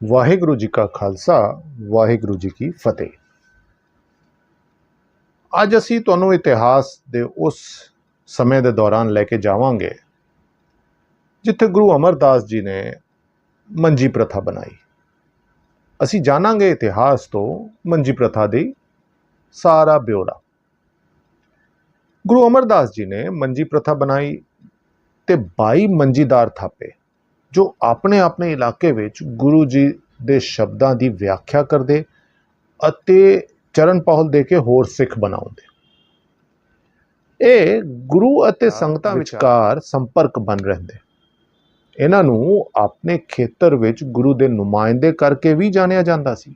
ਵਾਹਿਗੁਰੂ ਜੀ ਕਾ ਖਾਲਸਾ, ਵਾਹਿਗੁਰੂ ਜੀ ਕੀ ਫਤਿਹ। ਅੱਜ ਅਸੀਂ ਤੁਹਾਨੂੰ ਇਤਿਹਾਸ ਦੇ ਉਸ ਸਮੇਂ ਦੇ ਦੌਰਾਨ ਲੈ ਕੇ ਜਾਵਾਂਗੇ, ਜਿੱਥੇ ਗੁਰੂ ਅਮਰਦਾਸ ਜੀ ਨੇ ਮੰਜੀ ਪ੍ਰਥਾ ਬਣਾਈ। ਅਸੀਂ ਜਾਣਾਂਗੇ ਇਤਿਹਾਸ ਤੋਂ ਮੰਜੀ ਪ੍ਰਥਾ ਦੀ ਸਾਰਾ ਬਿਉਰਾ ਗੁਰੂ ਅਮਰਦਾਸ ਜੀ ਨੇ ਮੰਜੀ ਪ੍ਰਥਾ ਬਣਾਈ ਤੇ 22 ਮੰਜੀਦਾਰ ਥਾਪੇ। ਜੋ ਆਪਣੇ ਆਪਣੇ ਇਲਾਕੇ ਵਿੱਚ ਗੁਰੂ ਜੀ ਦੇ ਸ਼ਬਦਾਂ ਦੀ ਵਿਆਖਿਆ ਕਰਦੇ ਅਤੇ ਚਰਨ ਪਹੁਲ ਦੇ ਕੇ ਹੋਰ ਸਿੱਖ ਬਣਾਉਂਦੇ। ਇਹ ਗੁਰੂ ਅਤੇ ਸੰਗਤਾਂ ਵਿਚਕਾਰ ਸੰਪਰਕ ਬਣ ਰਹਿੰਦੇ। ਇਹਨਾਂ ਨੂੰ ਆਪਣੇ ਖੇਤਰ ਵਿੱਚ ਗੁਰੂ ਦੇ ਨੁਮਾਇੰਦੇ ਕਰਕੇ ਵੀ ਜਾਣਿਆ ਜਾਂਦਾ ਸੀ।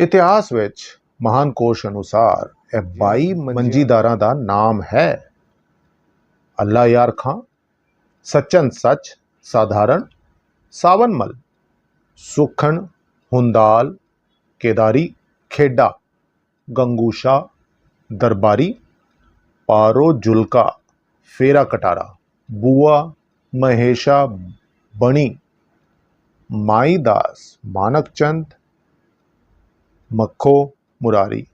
ਇਤਿਹਾਸ ਵਿੱਚ ਮਹਾਨ ਕੋਸ਼ ਅਨੁਸਾਰ ਇਹ 22 ਮੰਜੀਦਾਰਾਂ ਦਾ ਨਾਮ ਹੈ। ਅੱਲਾ ਯਾਰ ਖਾਂ ਸਚਨ ਸੱਚ ਸਾਧਾਰਨ ਸਾਵਨਮਲ ਸੁਖਣ ਹੁੰਦਾਲ ਕੇਦਾਰੀ ਖੇਡਾ ਗੰਗੂਸ਼ਾ ਦਰਬਾਰੀ ਪਾਰੋ ਜੁਲਕਾ ਫੇਰਾ ਕਟਾਰਾ ਬੂਆ ਮਹੇਸ਼ਾ ਬਣੀ ਮਾਈ ਦਾਸ ਮਾਨਕ ਚੰਦ ਮੱਖੋ ਮੁਰਾਰੀ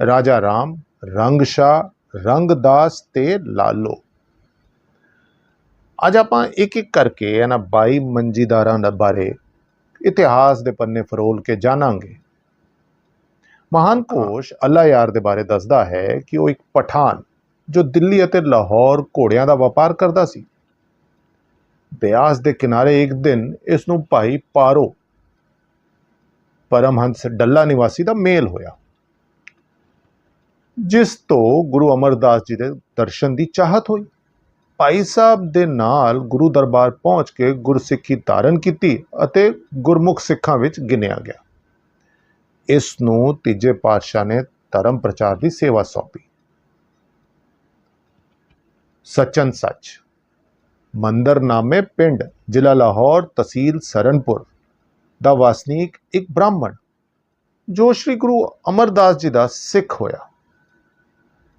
ਰਾਜਾ ਰਾਮ ਰੰਗਸ਼ਾ ਰੰਗਦਾਸ ਤੇ ਲਾਲੋ। ਅੱਜ ਆਪਾਂ ਇੱਕ ਇੱਕ ਕਰਕੇ ਇਹਨਾਂ 22 ਮੰਜੀਦਾਰਾਂ ਦਾ ਬਾਰੇ ਇਤਿਹਾਸ ਦੇ ਪੰਨੇ ਫਰੋਲ ਕੇ ਜਾਣਾਂਗੇ। ਮਹਾਨ ਕੋਸ਼ ਅੱਲਾ ਯਾਰ ਦੇ ਬਾਰੇ ਦੱਸਦਾ ਹੈ ਕਿ ਉਹ ਇੱਕ ਪਠਾਨ ਜੋ ਦਿੱਲੀ ਅਤੇ ਲਾਹੌਰ ਘੋੜਿਆਂ ਦਾ ਵਪਾਰ ਕਰਦਾ ਸੀ। ਬਿਆਸ ਦੇ ਕਿਨਾਰੇ ਇੱਕ ਦਿਨ ਇਸ ਨੂੰ ਭਾਈ ਪਾਰੋ, ਪਰਮਹੰਸ ਡੱਲਾ ਨਿਵਾਸੀ ਦਾ ਮੇਲ ਹੋਇਆ। ਜਿਸ ਤੋਂ ਗੁਰੂ ਅਮਰਦਾਸ ਜੀ ਦੇ ਦਰਸ਼ਨ ਦੀ ਚਾਹਤ ਹੋਈ। ਭਾਈ ਸਾਹਿਬ ਦੇ ਨਾਲ ਗੁਰੂ ਦਰਬਾਰ ਪਹੁੰਚ ਕੇ ਗੁਰਸਿੱਖੀ ਧਾਰਨ ਕੀਤੀ ਅਤੇ ਗੁਰਮੁਖ ਸਿੱਖਾਂ ਵਿੱਚ ਗਿਣਿਆ ਗਿਆ। ਇਸ ਨੂੰ ਤੀਜੇ ਪਾਤਸ਼ਾਹ ਨੇ ਧਰਮ ਪ੍ਰਚਾਰ ਦੀ ਸੇਵਾ ਸੌਂਪੀ। ਸਚਨ ਸੱਚ, ਮੰਦਰਨਾਮੇ ਪਿੰਡ, ਜ਼ਿਲ੍ਹਾ ਲਾਹੌਰ, ਤਹਿਸੀਲ ਸਰਨਪੁਰ, ਦਾ ਵਾਸਨੀਕ ਇੱਕ ਬ੍ਰਾਹਮਣ, ਜੋ ਸ੍ਰੀ ਗੁਰੂ ਅਮਰਦਾਸ ਜੀ ਦਾ ਸਿੱਖ ਹੋਇਆ।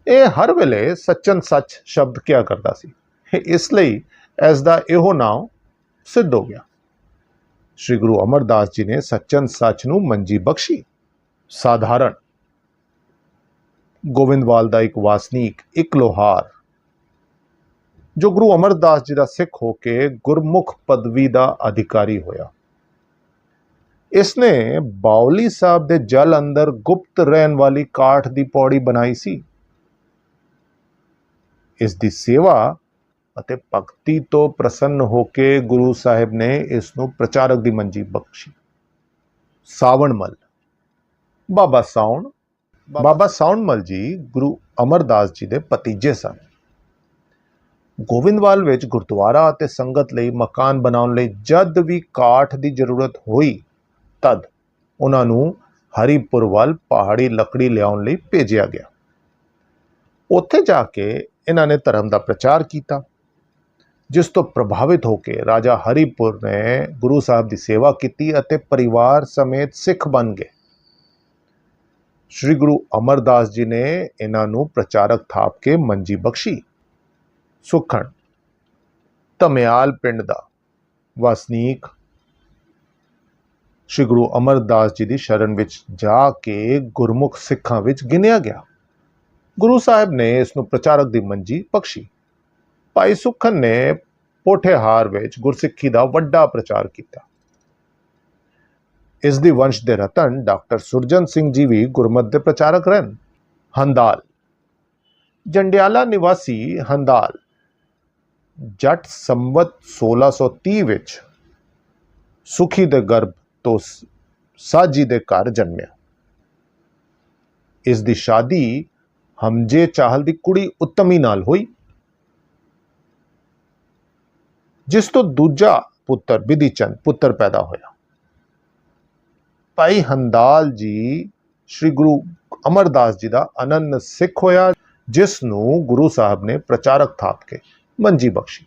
ਇਹ ਹਰ ਵੇਲੇ ਸਚਨ ਸੱਚ ਸ਼ਬਦ ਕਿਹਾ ਕਰਦਾ ਸੀ? ਇਸ ਲਈ ਇਸ ਦਾ ਇਹੋ ਨਾਮ ਸਿੱਧ ਹੋ ਗਿਆ। ਸ੍ਰੀ ਗੁਰੂ ਅਮਰਦਾਸ ਜੀ ਨੇ ਸੱਚਨ ਸੱਚ ਨੂੰ ਮੰਜੀ ਬਖਸ਼ੀ। ਸਾਧਾਰਨ ਗੋਵਿੰਦਵਾਲ ਦਾ ਇੱਕ ਵਾਸਨੀਕ, ਇੱਕ ਲੋਹਾਰ। ਜੋ ਗੁਰੂ ਅਮਰਦਾਸ ਜੀ ਦਾ ਸਿੱਖ ਹੋ ਕੇ ਗੁਰਮੁਖ ਪਦਵੀ ਦਾ ਅਧਿਕਾਰੀ ਹੋਇਆ। ਇਸ ਨੇ ਬਾਉਲੀ ਸਾਹਿਬ ਦੇ ਜਲ ਅੰਦਰ ਗੁਪਤ ਰਹਿਣ ਵਾਲੀ ਕਾਠ ਦੀ ਪੌੜੀ ਬਣਾਈ ਸੀ। ਇਸ ਦੀ ਸੇਵਾ ਅਤੇ ਭਗਤੀ ਤੋਂ ਪ੍ਰਸੰਨ ਹੋ ਕੇ ਗੁਰੂ ਸਾਹਿਬ ਨੇ ਇਸ ਨੂੰ ਪ੍ਰਚਾਰਕ ਦੀ ਮੰਜੀ ਬਖਸ਼ੀ। ਸਾਵਣਮਲ ਬਾਬਾ ਸਾਉਣ ਬਾਬਾ ਸਾਉਣਮਲ ਜੀ ਗੁਰੂ ਅਮਰਦਾਸ ਜੀ ਦੇ ਭਤੀਜੇ ਸਨ। ਗੋਵਿੰਦਵਾਲ ਵਿੱਚ ਗੁਰਦੁਆਰਾ ਅਤੇ ਸੰਗਤ ਲਈ ਮਕਾਨ ਬਣਾਉਣ ਲਈ ਜਦ ਵੀ ਕਾਠ ਦੀ ਜ਼ਰੂਰਤ ਹੋਈ ਤਦ ਉਹਨਾਂ ਨੂੰ ਹਰੀਪੁਰ ਵੱਲ ਪਹਾੜੀ ਲੱਕੜੀ ਲਿਆਉਣ ਲਈ ਭੇਜਿਆ ਗਿਆ। ਉੱਥੇ ਜਾ ਕੇ ਇਹਨਾਂ ਨੇ ਧਰਮ ਦਾ ਪ੍ਰਚਾਰ ਕੀਤਾ, ਜਿਸ ਤੋਂ ਪ੍ਰਭਾਵਿਤ ਹੋ ਕੇ ਰਾਜਾ ਹਰੀਪੁਰ ਨੇ ਗੁਰੂ ਸਾਹਿਬ ਦੀ ਸੇਵਾ ਕੀਤੀ ਅਤੇ ਪਰਿਵਾਰ ਸਮੇਤ ਸਿੱਖ ਬਣ ਗਏ। ਸ੍ਰੀ ਗੁਰੂ ਅਮਰਦਾਸ ਜੀ ਨੇ ਇਹਨਾਂ ਨੂੰ ਪ੍ਰਚਾਰਕ ਥਾਪ ਕੇ ਮੰਜੀ ਬਖਸ਼ੀ। ਸੁਖਣ, ਧਮਿਆਲ ਪਿੰਡ ਦਾ ਵਸਨੀਕ ਸ੍ਰੀ ਗੁਰੂ ਅਮਰਦਾਸ ਜੀ ਦੀ ਸ਼ਰਨ ਵਿੱਚ ਜਾ ਕੇ ਗੁਰਮੁਖ ਸਿੱਖਾਂ ਵਿੱਚ ਗਿਣਿਆ ਗਿਆ। ਗੁਰੂ ਸਾਹਿਬ ਨੇ ਇਸ ਨੂੰ ਪ੍ਰਚਾਰਕ ਦੀ ਮੰਜੀ ਬਖਸ਼ੀ। ਭਾਈ ਸੁਖਨ ਨੇ ਪੋਠੇਹਾਰ ਵਿੱਚ ਗੁਰਸਿੱਖੀ ਦਾ ਵੱਡਾ ਪ੍ਰਚਾਰ ਕੀਤਾ। ਇਸ ਦੀ ਵੰਸ਼ ਦੇ ਰਤਨ ਡਾਕਟਰ ਸੁਰਜਨ ਸਿੰਘ ਜੀ ਵੀ ਗੁਰਮਤ ਦੇ ਪ੍ਰਚਾਰਕ ਰਹਿਣ। ਹੰਦਾਲ। ਜੰਡਿਆਲਾ ਨਿਵਾਸੀ ਹੰਦਾਲ ਜੱਟ ਸੰਵਤ 1630 ਵਿੱਚ ਸੁਖੀ ਦੇ ਗਰਭ ਤੋਂ ਸਾਜੀ ਦੇ ਘਰ ਜਨਮਿਆ। ਇਸ ਦੀ ਸ਼ਾਦੀ ਹਮਜੇ ਚਾਹਲ ਦੀ ਕੁੜੀ ਉੱਤਮੀ ਨਾਲ ਹੋਈ, ਜਿਸ ਤੋਂ ਦੂਜਾ ਪੁੱਤਰ ਬਿਧੀਚੰਦ ਪੁੱਤਰ ਪੈਦਾ ਹੋਇਆ। ਭਾਈ ਹੰਦਾਲ ਜੀ, ਸ੍ਰੀ ਗੁਰੂ ਅਮਰਦਾਸ ਜੀ ਦਾ ਅਨੰਨ ਸਿੱਖ ਹੋਇਆ, ਜਿਸ ਨੂੰ ਗੁਰੂ ਸਾਹਿਬ ਨੇ ਪ੍ਰਚਾਰਕ ਥਾਪ ਕੇ ਮੰਜੀ ਬਖਸ਼ੀ।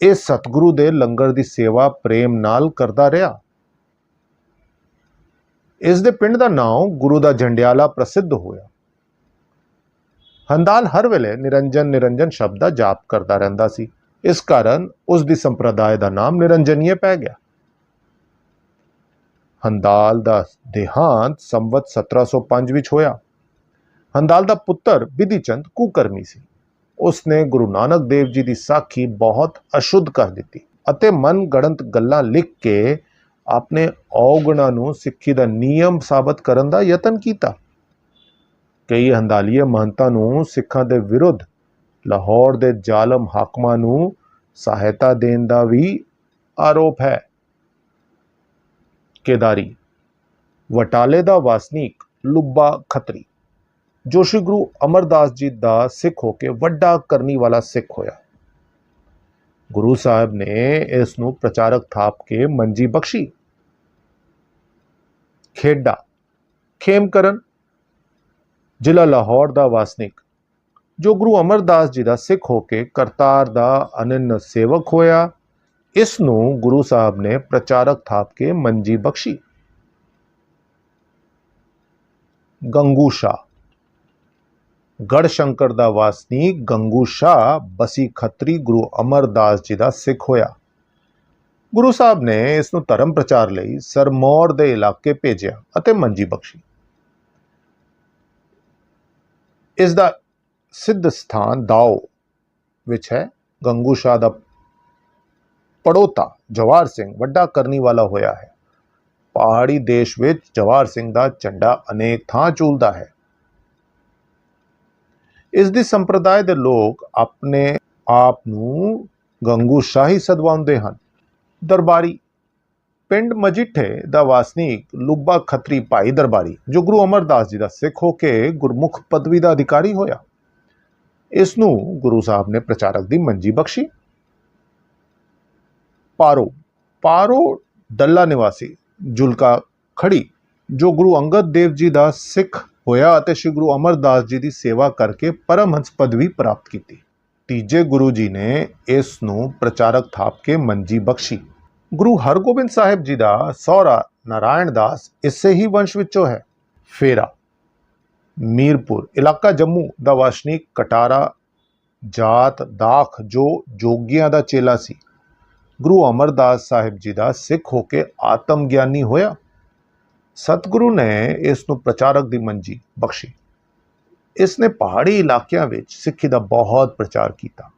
ਇਹ ਸਤਿਗੁਰੂ ਦੇ ਲੰਗਰ ਦੀ ਸੇਵਾ ਪ੍ਰੇਮ ਨਾਲ ਕਰਦਾ ਰਿਹਾ। ਇਸ ਦੇ ਪਿੰਡ ਦਾ ਨਾਮ ਗੁਰੂ ਦਾ ਜੰਡਿਆਲਾ ਪ੍ਰਸਿੱਧ ਹੋਇਆ। ਹੰਦਾਲ ਹਰ ਵੇਲੇ ਨਿਰੰਜਨ ਨਿਰੰਜਨ ਸ਼ਬਦ ਦਾ ਜਾਪ ਕਰਦਾ ਰਹਿੰਦਾ ਸੀ। ਇਸ ਕਾਰਨ ਉਸ ਦੀ ਸੰਪਰਦਾਇ ਦਾ ਨਾਮ ਨਿਰੰਜਨੀਏ ਪੈ ਗਿਆ। ਹੰਦਾਲ ਦਾ ਦੇਹਾਂਤ ਸੰਵਤ 1705 ਵਿੱਚ ਹੋਇਆ। ਹੰਦਾਲ ਦਾ ਪੁੱਤਰ ਬਿਧੀਚੰਦ ਕੁਕਰਮੀ ਸੀ। ਉਸਨੇ ਗੁਰੂ ਨਾਨਕ ਦੇਵ ਜੀ ਦੀ ਸਾਖੀ ਬਹੁਤ ਅਸ਼ੁੱਧ ਕਰ ਦਿੱਤੀ ਅਤੇ ਮਨ ਗੜੰਤ ਗੱਲਾਂ ਲਿਖ ਕੇ ਆਪਣੇ ਔਗਣਾਂ ਨੂੰ ਸਿੱਖੀ ਦਾ ਨਿਯਮ ਸਾਬਤ ਕਰਨ ਦਾ ਯਤਨ ਕੀਤਾ। ਕਈ ਹੰਦਾਲੀਏ ਮਹੰਤਾਂ ਨੂੰ ਸਿੱਖਾਂ ਦੇ ਵਿਰੁੱਧ ਲਾਹੌਰ ਦੇ ਜ਼ਾਲਮ ਹਾਕਮਾਂ ਨੂੰ ਸਹਾਇਤਾ ਦੇਣ ਦਾ ਵੀ ਆਰੋਪ ਹੈ। ਕੇਦਾਰੀ, ਵਟਾਲੇ ਦਾ ਵਾਸਨੀਕ ਲੁੱਬਾ ਖੱਤਰੀ, ਜੋ ਸ਼੍ਰੀ ਗੁਰੂ ਅਮਰਦਾਸ ਜੀ ਦਾ ਸਿੱਖ ਹੋ ਕੇ ਵੱਡਾ ਕਰਨੀ ਵਾਲਾ ਸਿੱਖ ਹੋਇਆ। ਗੁਰੂ ਸਾਹਿਬ ਨੇ ਇਸ ਨੂੰ ਪ੍ਰਚਾਰਕ ਥਾਪ ਕੇ ਮੰਜੀ ਬਖਸ਼ੀ। ਖੇਡਾ ਖੇਮਕਰਨ ਜ਼ਿਲ੍ਹਾ ਲਾਹੌਰ ਦਾ ਵਾਸਨਿਕ, ਜੋ ਗੁਰੂ ਅਮਰਦਾਸ ਜੀ ਦਾ ਸਿੱਖ ਹੋ ਕੇ ਕਰਤਾਰ ਦਾ ਅਨੰਨ ਸੇਵਕ ਹੋਇਆ ਇਸ ਨੂੰ ਗੁਰੂ ਸਾਹਿਬ ਨੇ ਪ੍ਰਚਾਰਕ ਥਾਪ ਕੇ ਮੰਜੀ ਬਖਸ਼ੀ। ਗੰਗੂ ਸ਼ਾਹ ਗੜ ਸ਼ੰਕਰ ਦਾ ਵਾਸਨੀ ਗੰਗੂ ਸ਼ਾਹ ਬਸੀ ਖੱਤਰੀ ਗੁਰੂ ਅਮਰਦਾਸ ਜੀ ਦਾ ਸਿੱਖ ਹੋਇਆ। ਗੁਰੂ ਸਾਹਿਬ ਨੇ ਇਸ ਨੂੰ ਧਰਮ ਪ੍ਰਚਾਰ ਲਈ ਸਰਮੌਰ ਦੇ ਇਲਾਕੇ ਭੇਜਿਆ ਅਤੇ ਮੰਜੀ ਬਖਸ਼ੀ। ਇਸ ਦਾ ਸਿੱਧ ਸਥਾਨ ਦਾਓ ਵਿੱਚ ਹੈ। ਗੰਗੂ ਸ਼ਾਹ ਦਾ ਪੜੋਤਾ ਜਵਾਰ ਸਿੰਘ ਵੱਡਾ ਕਰਨੀ ਵਾਲਾ ਹੋਇਆ ਹੈ। ਪਹਾੜੀ ਦੇਸ਼ ਵਿੱਚ ਜਵਾਰ ਸਿੰਘ ਦਾ ਝੰਡਾ ਅਨੇਕ ਥਾਂ ਝੂਲਦਾ ਹੈ। ਇਸ ਦੀ ਸੰਪਰਦਾਇ ਦੇ ਲੋਕ ਆਪਣੇ ਆਪ ਨੂੰ ਗੰਗੂ ਸ਼ਾਹੀ ਸਦਵਾਉਂਦੇ ਹਨ। ਦਰਬਾਰੀ, ਪਿੰਡ ਮਜੀਠੇ ਦਾ ਵਾਸਨੀਕ ਲੁੱਬਾ ਖੱਤਰੀ ਭਾਈ ਦਰਬਾਰੀ, ਜੋ ਗੁਰੂ ਅਮਰਦਾਸ ਜੀ ਦਾ ਸਿੱਖ ਹੋ ਕੇ ਗੁਰਮੁਖ ਪਦਵੀ ਦਾ ਅਧਿਕਾਰੀ ਹੋਇਆ। ਇਸ ਨੂੰ ਗੁਰੂ ਸਾਹਿਬ ਨੇ ਪ੍ਰਚਾਰਕ ਦੀ ਮੰਜੀ ਬਖਸ਼ੀ। ਪਾਰੋ ਪਾਰੋ ਡੱਲਾ ਨਿਵਾਸੀ ਜੁਲਕਾ ਖੜੀ, ਜੋ ਗੁਰੂ ਅੰਗਦ ਦੇਵ ਜੀ ਦਾ ਸਿੱਖ ਹੋਇਆ ਅਤੇ ਸ੍ਰੀ ਗੁਰੂ ਅਮਰਦਾਸ ਜੀ ਦੀ ਸੇਵਾ ਕਰਕੇ ਪਰਮਹੰਸ ਪਦਵੀ ਪ੍ਰਾਪਤ ਕੀਤੀ। ਤੀਜੇ ਗੁਰੂ ਜੀ ਨੇ ਇਸ ਨੂੰ ਪ੍ਰਚਾਰਕ ਥਾਪ ਕੇ ਮੰਜੀ ਬਖਸ਼ੀ। ਗੁਰੂ ਹਰਗੋਬਿੰਦ ਸਾਹਿਬ ਜੀ ਦਾ ਸਹੁਰਾ ਨਾਰਾਇਣ ਦਾਸ ਇਸੇ ਹੀ ਵੰਸ਼ ਵਿੱਚੋਂ ਹੈ। ਫੇਰਾ, ਮੀਰਪੁਰ, ਇਲਾਕਾ ਜੰਮੂ ਦਾ ਵਾਸ਼ਨੀਕ ਕਟਾਰਾ, ਜਾਤ, ਦਾਖ, ਜੋ ਜੋਗੀਆਂ ਦਾ ਚੇਲਾ ਸੀ। ਗੁਰੂ ਅਮਰਦਾਸ ਸਾਹਿਬ ਜੀ ਦਾ ਸਿੱਖ ਹੋ ਕੇ ਆਤਮ ਗਿਆਨੀ ਹੋਇਆ। ਸਤਿਗੁਰੂ ਨੇ ਇਸ ਨੂੰ ਪ੍ਰਚਾਰਕ ਦੀ ਮੰਜੀ ਬਖਸ਼ੀ। ਇਸ ਨੇ ਪਹਾੜੀ ਇਲਾਕਿਆਂ ਵਿੱਚ ਸਿੱਖੀ ਦਾ ਬਹੁਤ ਪ੍ਰਚਾਰ ਕੀਤਾ।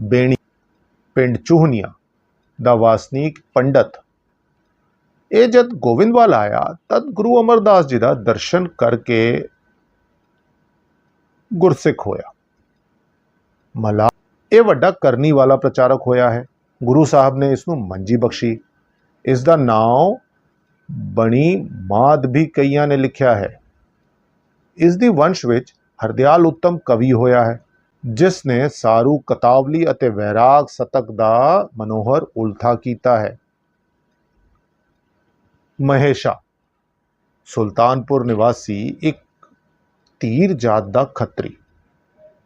ਬੇਣੀ, ਪਿੰਡ ਚੂਹਨੀਆਂ ਦਾ ਵਾਸਨੀਕ ਪੰਡਤ। ਇਹ ਜਦ ਗੋਵਿੰਦਵਾਲ ਆਇਆ, ਤਦ ਗੁਰੂ ਅਮਰਦਾਸ ਜੀ ਦਾ ਦਰਸ਼ਨ ਕਰਕੇ ਗੁਰਸਿੱਖ ਹੋਇਆ। ਮਲਾ, ਇਹ ਵੱਡਾ ਕਰਨੀ ਵਾਲਾ ਪ੍ਰਚਾਰਕ ਹੋਇਆ ਹੈ। ਗੁਰੂ ਸਾਹਿਬ ਨੇ ਇਸ ਨੂੰ ਮੰਜੀ ਬਖਸ਼ੀ। ਇਸ ਦਾ ਨਾਮ ਬਣੀ ਮਾਦ ਵੀ ਕਈਆਂ ਨੇ ਲਿਖਿਆ ਹੈ। ਇਸ ਦੀ ਵੰਸ਼ ਵਿੱਚ ਹਰਦਿਆਲ ਉੱਤਮ ਕਵੀ ਹੋਇਆ ਹੈ, ਜਿਸ ਨੇ ਸਾਰੂ, ਕਤਾਵਲੀ ਅਤੇ ਵੈਰਾਗ ਸਤਕ ਦਾ ਮਨੋਹਰ ਉਲਥਾ ਕੀਤਾ ਹੈ। ਮਹੇਸ਼ਾ, ਸੁਲਤਾਨਪੁਰ ਨਿਵਾਸੀ ਇੱਕ ਤੀਰ ਜਾਤ ਦਾ ਖੱਤਰੀ,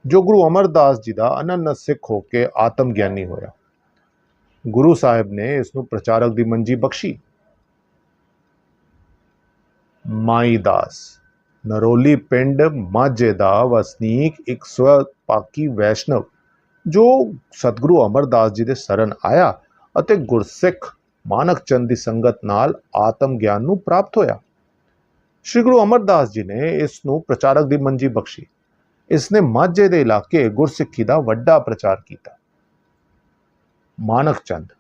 ਜੋ ਗੁਰੂ ਅਮਰਦਾਸ ਜੀ ਦਾ ਅਨੰਨ ਸਿੱਖ ਹੋ ਕੇ ਆਤਮ ਗਿਆਨੀ ਹੋਇਆ। ਗੁਰੂ ਸਾਹਿਬ ਨੇ ਇਸ ਨੂੰ ਪ੍ਰਚਾਰਕ ਦੀ ਮੰਜੀ ਬਖਸ਼ੀ। ਮਾਈ ਦਾਸ, ਨਰੋਲੀ ਪਿੰਡ ਮਾਝੇ ਦਾ ਵਸਨੀਕ ਇੱਕ ਸਵ ਪਾਕੀ ਵੈਸ਼ਨਵ, ਜੋ ਸਤਿਗੁਰੂ ਅਮਰਦਾਸ ਜੀ ਦੇ ਸ਼ਰਨ ਆਇਆ ਅਤੇ ਗੁਰਸਿੱਖ ਮਾਨਕ ਚੰਦ ਦੀ ਸੰਗਤ ਨਾਲ ਆਤਮ ਗਿਆਨ ਨੂੰ ਪ੍ਰਾਪਤ ਹੋਇਆ। ਸ਼੍ਰੀ ਗੁਰੂ ਅਮਰਦਾਸ ਜੀ ਨੇ ਇਸ ਨੂੰ ਪ੍ਰਚਾਰਕ ਦੀ ਮੰਜੀ ਬਖਸ਼ੀ। ਇਸ ਨੇ ਮਾਝੇ ਦੇ ਇਲਾਕੇ ਗੁਰਸਿੱਖੀ ਦਾ ਵੱਡਾ ਪ੍ਰਚਾਰ ਕੀਤਾ। ਮਾਨਕ ਚੰਦ,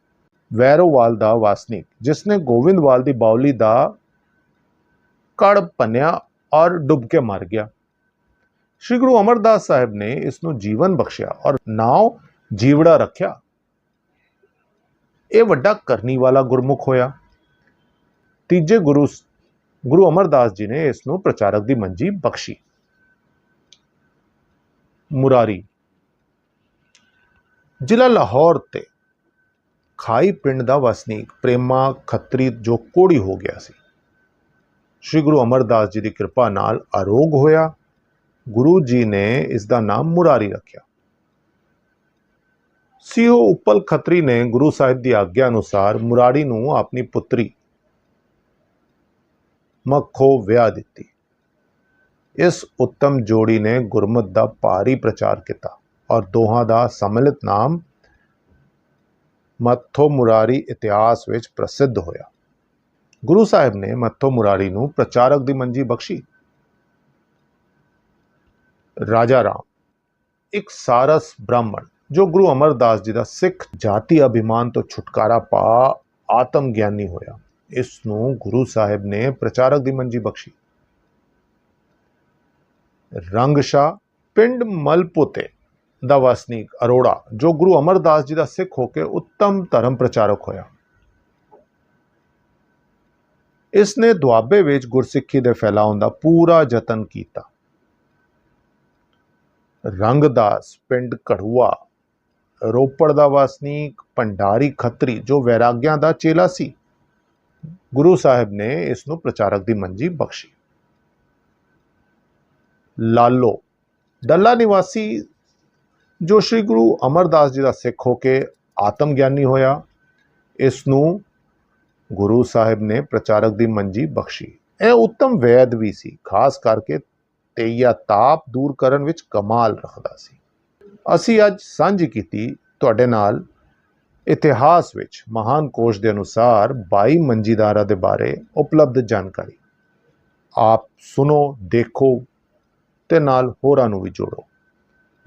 ਵੈਰੋਵਾਲ ਦਾ ਵਾਸਨਿਕ, ਜਿਸਨੇ ਗੋਵਿੰਦਵਾਲ ਦੀ ਬਾਉਲੀ ਦਾ ਕੜ ਪੰਨਿਆ ਔਰ ਡੁੱਬ ਕੇ ਮਰ ਗਿਆ। ਸ਼੍ਰੀ ਗੁਰੂ ਅਮਰਦਾਸ ਸਾਹਿਬ ਨੇ ਇਸ ਨੂੰ ਜੀਵਨ ਬਖਸ਼ਿਆ ਔਰ ਨਾਮ ਜੀਵੜਾ ਰੱਖਿਆ। ਇਹ ਵੱਡਾ ਕਰਨੀ ਵਾਲਾ ਗੁਰਮੁਖ ਹੋਇਆ। ਤੀਜੇ ਗੁਰੂ ਗੁਰੂ ਅਮਰਦਾਸ ਜੀ ਨੇ ਇਸ ਨੂੰ ਪ੍ਰਚਾਰਕ ਦੀ ਮੰਜੀ ਬਖਸ਼ੀ। ਮੁਰਾਰੀ, ਜ਼ਿਲ੍ਹਾ ਲਾਹੌਰ ਤੇ ਖਾਈ ਪਿੰਡ ਦਾ ਵਸਨੀਕ ਪ੍ਰੇਮਾ ਖੱਤਰੀ ਜੋ ਕੋੜੀ ਹੋ ਗਿਆ ਸੀ। ਸ਼੍ਰੀ ਗੁਰੂ ਅਮਰਦਾਸ ਜੀ ਦੀ ਕਿਰਪਾ ਨਾਲ ਅਰੋਗ ਹੋਇਆ। ਗੁਰੂ ਜੀ ਨੇ ਇਸ ਦਾ ਨਾਮ ਮੁਰਾਰੀ ਰੱਖਿਆ। ਸਿਓ ਉਪਲ ਖੱਤਰੀ ਨੇ ਗੁਰੂ ਸਾਹਿਬ ਦੀ ਆਗਿਆ ਅਨੁਸਾਰ ਮੁਰਾਰੀ ਨੂੰ ਆਪਣੀ ਪੁੱਤਰੀ ਮੱਖੋ ਵਿਆਹ ਦਿੱਤੀ। ਇਸ ਉੱਤਮ ਜੋੜੀ ਨੇ ਗੁਰਮਤ ਦਾ ਭਾਰੀ ਪ੍ਰਚਾਰ ਕੀਤਾ ਔਰ ਦੋਹਾਂ ਦਾ ਸਮਿਲਿਤ ਨਾਮ ਮੱਥੋ ਮੁਰਾਰੀ ਇਤਿਹਾਸ ਵਿੱਚ ਪ੍ਰਸਿੱਧ ਹੋਇਆ। ਗੁਰੂ ਸਾਹਿਬ ਨੇ ਮੱਥੋ ਮੁਰਾਰੀ ਨੂੰ ਪ੍ਰਚਾਰਕ ਦੀ ਮੰਜੀ ਬਖਸ਼ੀ। ਰਾਜਾ ਰਾਮ, ਇੱਕ ਸਾਰਸ ਬ੍ਰਾਹਮਣ, ਜੋ ਗੁਰੂ ਅਮਰਦਾਸ ਜੀ ਦਾ ਸਿੱਖ ਜਾਤੀ ਅਭਿਮਾਨ ਤੋਂ ਛੁਟਕਾਰਾ ਪਾ ਆਤਮ ਗਿਆਨੀ ਹੋਇਆ। ਇਸ ਨੂੰ ਗੁਰੂ ਸਾਹਿਬ ਨੇ ਪ੍ਰਚਾਰਕ ਦੀ ਮੰਜੀ ਬਖਸ਼ੀ। ਰੰਗਸ਼ਾ ਪਿੰਡ ਮਲਪੋਤੇ ਦਾ ਵਸਨੀਕ ਅਰੋੜਾ, ਜੋ ਗੁਰੂ ਅਮਰਦਾਸ ਜੀ ਦਾ ਸਿੱਖ ਹੋ ਕੇ ਉੱਤਮ ਧਰਮ ਪ੍ਰਚਾਰਕ ਹੋਇਆ। ਇਸ ਨੇ ਦੁਆਬੇ ਵਿੱਚ ਗੁਰਸਿੱਖੀ ਦੇ ਫੈਲਾਉਣ ਦਾ ਪੂਰਾ ਯਤਨ ਕੀਤਾ। ਰੰਗਦਾਸ ਪਿੰਡ ਕੜੂਆ ਰੋਪੜ ਦਾ ਵਸਨੀਕ ਭੰਡਾਰੀ ਖੱਤਰੀ, ਜੋ ਵੈਰਾਗਿਆਂ ਦਾ ਚੇਲਾ ਸੀ। ਗੁਰੂ ਸਾਹਿਬ ਨੇ ਇਸ ਨੂੰ ਪ੍ਰਚਾਰਕ ਦੀ ਮੰਜੀ ਬਖਸ਼ੀ। ਲਾਲੋ, ਡੱਲਾ ਨਿਵਾਸੀ ਜੋ ਸ੍ਰੀ ਗੁਰੂ ਅਮਰਦਾਸ ਜੀ ਦਾ ਸਿੱਖ ਹੋ ਕੇ ਆਤਮ ਗਿਆਨੀ ਹੋਇਆ ਇਸ ਨੂੰ ਗੁਰੂ ਸਾਹਿਬ ਨੇ ਪ੍ਰਚਾਰਕ ਦੀ ਮੰਜੀ ਬਖਸ਼ੀ। ਇਹ ਉੱਤਮ ਵੈਦ ਵੀ ਸੀ, ਖਾਸ ਕਰਕੇ ਤੇਈਆ ਤਾਪ ਦੂਰ ਕਰਨ ਵਿੱਚ ਕਮਾਲ ਰੱਖਦਾ ਸੀ। ਅਸੀਂ ਅੱਜ ਸਾਂਝੀ ਕੀਤੀ ਤੁਹਾਡੇ ਨਾਲ ਇਤਿਹਾਸ ਵਿੱਚ ਮਹਾਨ ਕੋਸ਼ ਦੇ ਅਨੁਸਾਰ 22 ਮੰਜੀਦਾਰਾਂ ਦੇ ਬਾਰੇ ਉਪਲਬਧ ਜਾਣਕਾਰੀ। ਆਪ ਸੁਣੋ, ਦੇਖੋ ਤੇ ਨਾਲ ਹੋਰਾਂ ਨੂੰ ਵੀ ਜੋੜੋ।